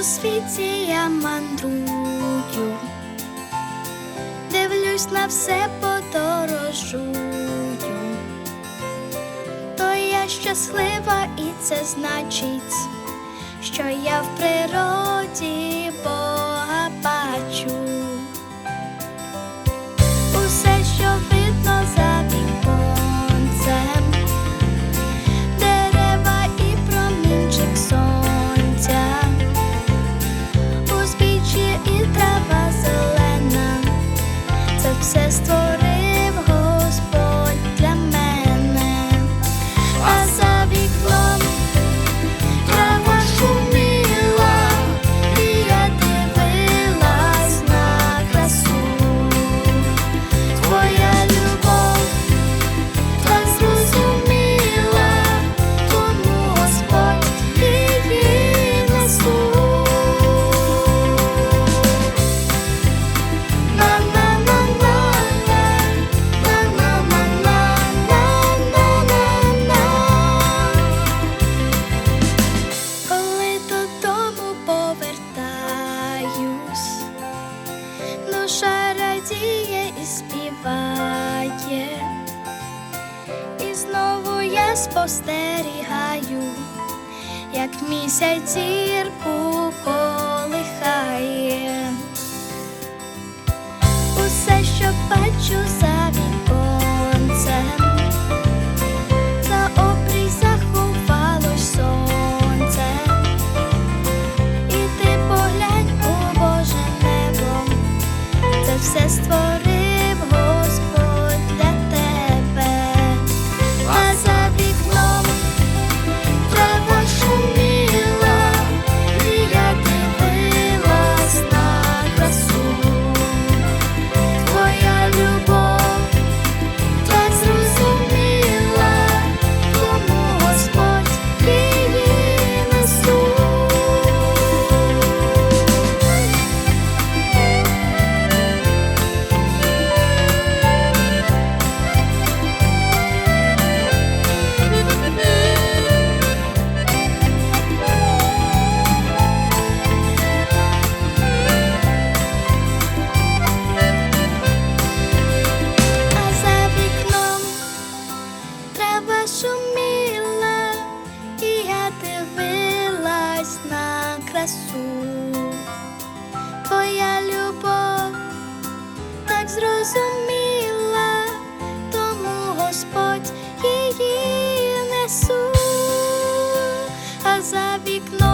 у світі я мандрую, дивлюсь на все подорожую, то я щаслива, і це значить, що я в природі. радіє і співає, і знову я спостерігаю, як місяць зірку колихає, усе, що бачу. зрозуміла, тому Господь її несу, а за вікном.